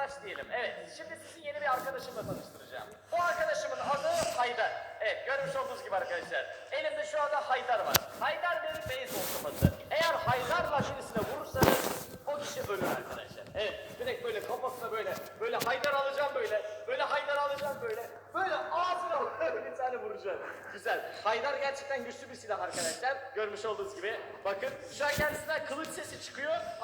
arkadaş diyelim. Evet, şimdi sizi yeni bir arkadaşımla tanıştıracağım. Bu arkadaşımın adı Haydar. Evet, görmüş olduğunuz gibi arkadaşlar. Elimde şu anda Haydar var. Haydar benim beyzbol sopası. Eğer Haydar'la birisine vurursanız o kişi ölür arkadaşlar. Evet, direkt böyle kafasına böyle, böyle Haydar alacağım böyle, böyle Haydar alacağım böyle, böyle ağzına bir tane vuracağım. Güzel. Haydar gerçekten güçlü bir silah arkadaşlar. Görmüş olduğunuz gibi. Bakın şu an kendisinden kılıç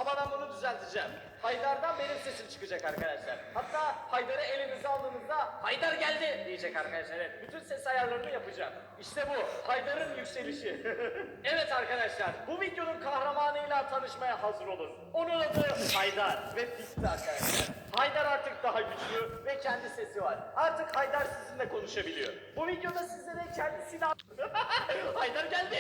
ama ben bunu düzelteceğim. Haydar'dan benim sesim çıkacak arkadaşlar. Hatta Haydar'ı elinize aldığınızda Haydar geldi diyecek arkadaşlar. Evet, bütün ses ayarlarını yapacağım. İşte bu. Haydar'ın yükselişi. evet arkadaşlar. Bu videonun kahramanıyla tanışmaya hazır olun. Onun adı Haydar ve bitti arkadaşlar. Haydar artık daha güçlü ve kendi sesi var. Artık Haydar sizinle konuşabiliyor. Bu videoda sizlere kendi silah... Haydar geldi.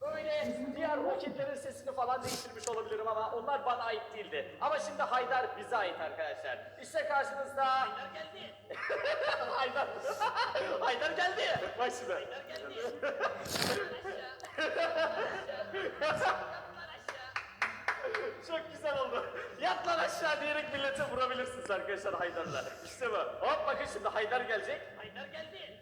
Böyle diğer roketlerin sesini falan değiştirmiş olabilirim ama onlar bana ait değildi. Ama şimdi Haydar bize ait arkadaşlar. İşte karşınızda... Haydar geldi. Haydar. Haydar geldi. Bak şimdi. Haydar geldi. Çok güzel oldu. Yat lan aşağı diyerek millete vurabilirsiniz arkadaşlar Haydar'la. İşte bu. Hop bakın şimdi Haydar gelecek. Haydar geldi.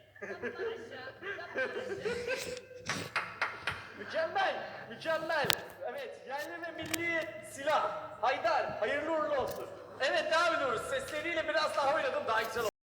Mükemmel, mükemmel. Evet, yerli ve milli silah. Haydar, hayırlı uğurlu olsun. Evet, devam ediyoruz. Sesleriyle biraz daha oynadım, daha güzel oldu.